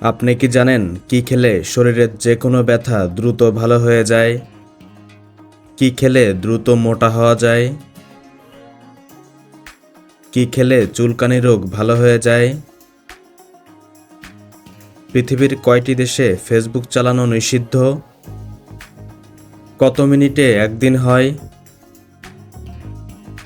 আপনি কি জানেন কি খেলে শরীরের যে কোনো ব্যথা দ্রুত ভালো হয়ে যায়? কি খেলে দ্রুত মোটা হওয়া যায়? কি খেলে চুলকানি রোগ ভালো হয়ে যায়? পৃথিবীর কয়টি দেশে ফেসবুক চালানো নিষিদ্ধ? কত মিনিটে একদিন হয়?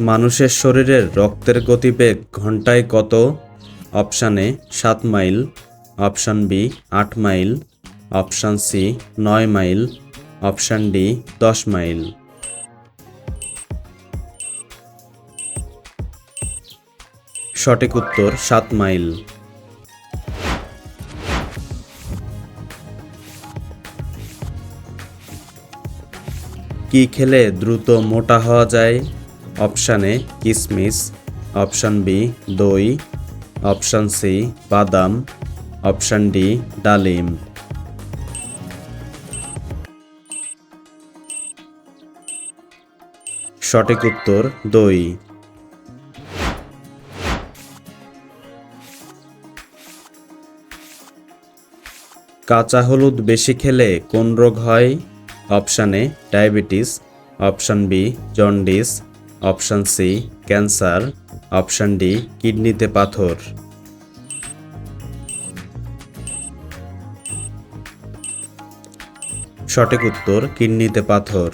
মানুষের শরীরের রক্তের গতিবেগ ঘন্টায় কত? অপশান এ, সাত মাইল। অপশান বি, আট মাইল। অপশান সি, নয় মাইল। অপশান ডি, দশ মাইল। সঠিক উত্তর, সাত মাইল। কি খেলে দ্রুত মোটা হওয়া যায়? অপশান এ, কিসমিস, অপশান বি, দই, অপশান সি, বাদাম, অপশান ডি, ডালিম। সঠিক উত্তর, দই। কাঁচা হলুদ বেশি খেলে কোন রোগ হয়? Option A, diabetes, option B, jaundice option C, cancer. Option D, কিডনিতে পাথর। সঠিক উত্তর, কিডনিতে পাথর।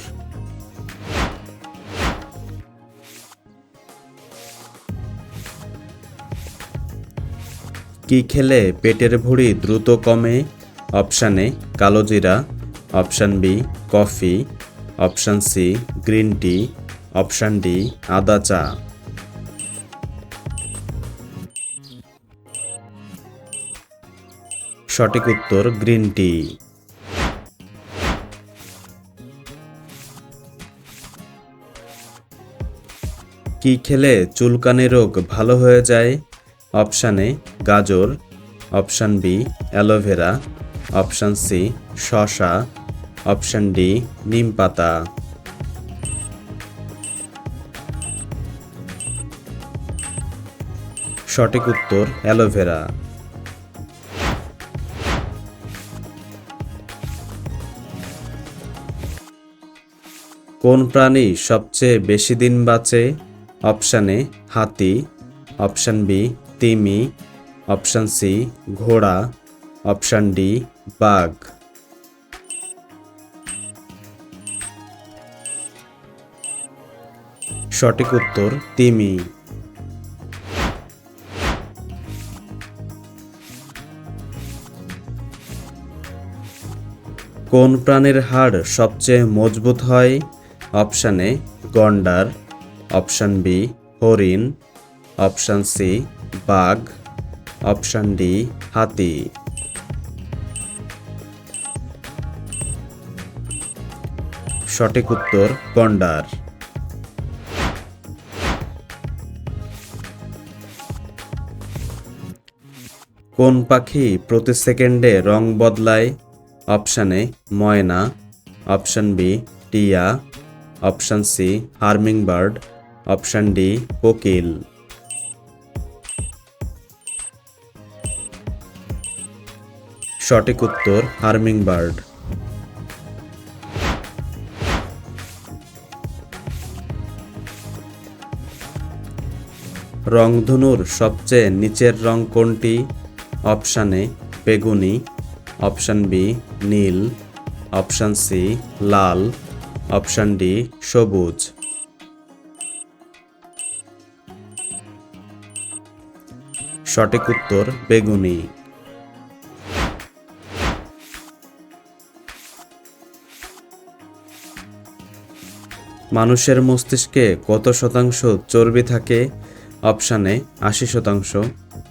কি খেলে পেটের ভুঁড়ি দ্রুত কমে? অপশানে কালোজিরা option B, coffee. Option C, green tea. Option D, আদা চা। সঠিক উত্তর, গ্রিন টি। কি খেলে চুলকানি রোগ ভালো হয়ে যায়? অপশান এ, গাজর। Option B aloe vera option C শশা অপশান ডি, নিম পাতা। সঠিক উত্তর অ্যালোভেরা কোন প্রাণী সবচেয়ে বেশি দিন বাঁচে? অপশান এ, হাতি। অপশান বি, তিমি। অপশান সি, ঘোড়া। অপশান ডি, বাঘ। সঠিক উত্তর, তিমি। কোন প্রাণীর হাড় সবচেয়ে মজবুত হয়? অপশান এ, গন্ডার। অপশান বি, হরিণ। অপশান সি, বাঘ। অপশান ডি, হাতি। সঠিক উত্তর, গন্ডার। কোন পাখি প্রতি সেকেন্ডে রং বদলায়? অপশান এ, ময়না, অপশান বি, টিয়া, option C, hummingbird, option D, কোকিল। সঠিক উত্তর, হার্মিং বার্ড। রংধনুর সবচেয়ে নিচের রং কোনটি? অপশান বেগুনি অপশান বি, নীল। অপশান সি, লাল। অপশান ডি, সবুজ। সঠিক উত্তর, বেগুনি। মানুষের মস্তিষ্কে কত শতাংশ চর্বি থাকে? অপশানে আশি শতাংশ।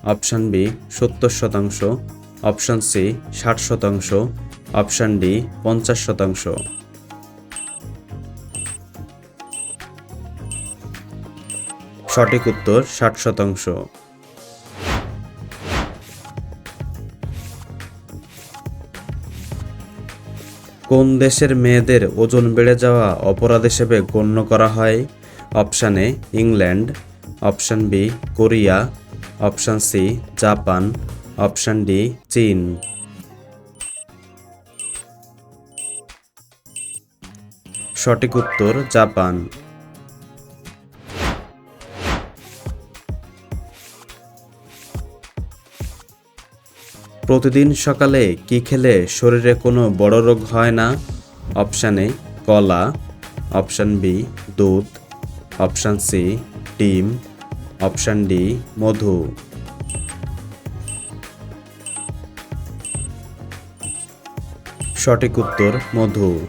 অপশান বি, সত্তর শতাংশ। অপশান সি, ষাট শতাংশ। অপশান ডি, পঞ্চাশ শতাংশ। সঠিক উত্তর, ষাট শতাংশ। কোন দেশের মেয়েদের ওজন বেড়ে যাওয়া অপরাধ হিসেবে গণ্য করা হয়? Option A, England. Option B, Korea. Option C, Japan. Option D চীন সঠিক উত্তর, জাপান। প্রতিদিন সকালে কি খেলে শরীরে কোনো বড় রোগ হয় না? অপশান এ কলা। অপশান বি দুধ। অপশান সি ডিম। অপশান ডি মধু। সঠিক উত্তর মধু।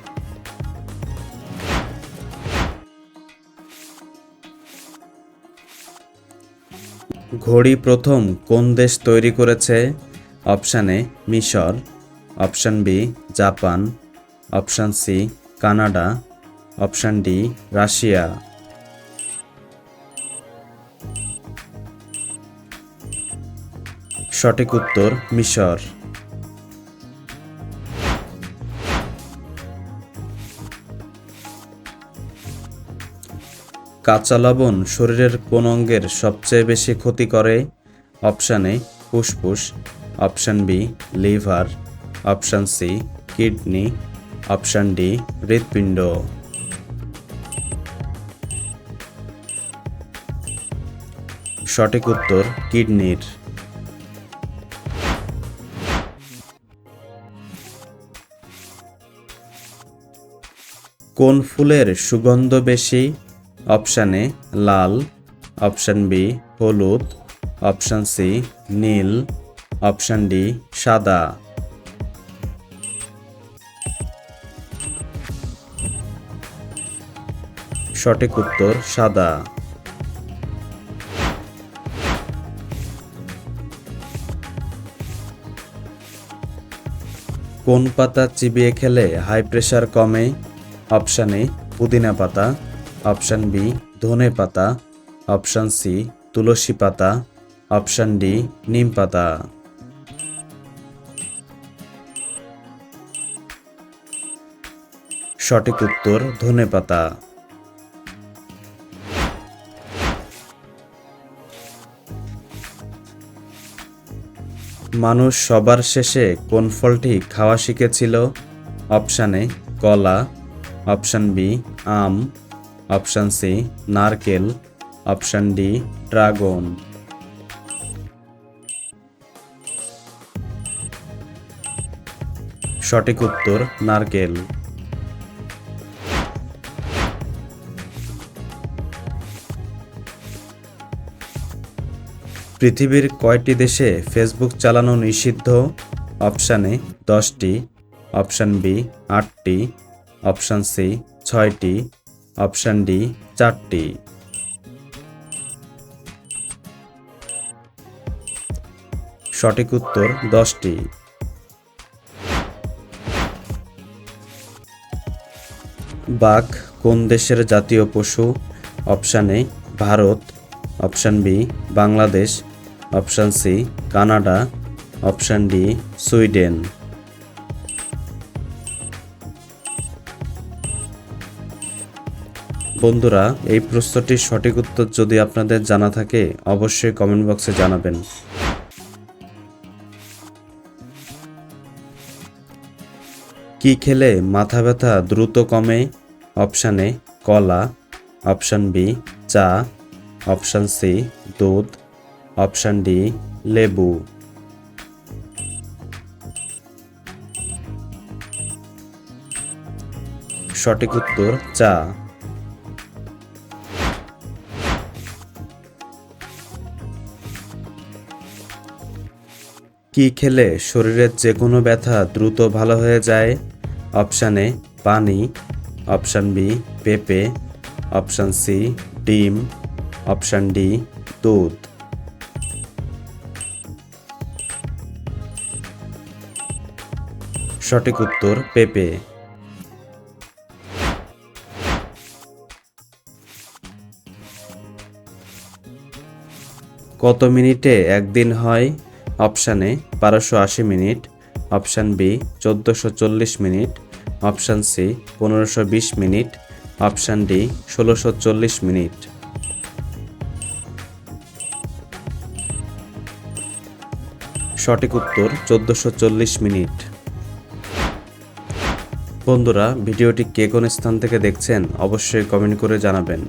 ঘড়ি প্রথম কোন দেশ তৈরি করেছে? অপশান এ, মিশর। Option B, Japan. Option C, Canada. Option D, Russia. সঠিক উত্তর মিশর। কাঁচা লবণ শরীরের কোন অঙ্গের সবচেয়ে বেশি ক্ষতি করে? অপশান এ, ফুসফুস, option B, liver, option C, kidney, option D, হৃৎপিণ্ড। সঠিক উত্তর, কিডনির। কোন ফুলের সুগন্ধ বেশি? অপশান এ লাল, অপশান বি হলুদ, অপশান সি নীল, অপশান ডি সাদা। সঠিক উত্তর সাদা। কোন পাতা চিবিয়ে খেলে হাই প্রেশার কমে? অপশান এ পুদিনা পাতা অপশান বি, ধনে পাতা। অপশান সি, তুলসী পাতা। অপশান ডি, নিম পাতা। সঠিক উত্তর, ধনে পাতা। মানুষ সবার শেষে কোন ফলটি খাওয়া শিখেছিল? অপশানে কলা। অপশান বি, আম। অপশান সি, নারকেল, অপশান ডি, ড্রাগন। সঠিক উত্তর, নারকেল। পৃথিবীর কয়টি দেশে ফেসবুক চালানো নিষিদ্ধ? অপশান এ, দশটি। অপশান বি, আটটি। অপশান সি, ছয়টি। অপশান ডি, চারটি। সঠিক উত্তর দশটি। বাঘ কোন দেশের জাতীয় পশু? Option A, Bharat. Option B, Bangladesh. Option C, Canada. Option D, Sweden. বন্ধুরা, এই প্রশ্নটির সঠিক উত্তর যদি আপনাদের জানা থাকে, অবশ্যই কমেন্ট বক্সে জানাবেন। কি খেলে মাথা ব্যথা দ্রুত কমে? অপশান এ, কলা। অপশান বি, চা। অপশান সি, দুধ। অপশান ডি, লেবু। সঠিক উত্তর, চা। কি খেলে শরীরের যে কোনো ব্যথা দ্রুত ভালো হয়ে যায়? অপশান এ, পানি। অপশান বি, পেঁপে। অপশান সি, ডিম। অপশান ডি, দুধ। সঠিক উত্তর, পেঁপে। কত মিনিটে একদিন হয়? অপশান এ বারোশো আশি মিনিট, অপশান বি চোদ্দোশো চল্লিশ মিনিট, অপশান সি পনেরোশো বিশ মিনিট, অপশান ডি ষোলোশো চল্লিশ মিনিট। সঠিক উত্তর চোদ্দোশো চল্লিশ মিনিট। বন্ধুরা, ভিডিওটি কে কোন স্থান থেকে দেখছেন অবশ্যই কমেন্ট করে জানাবেন।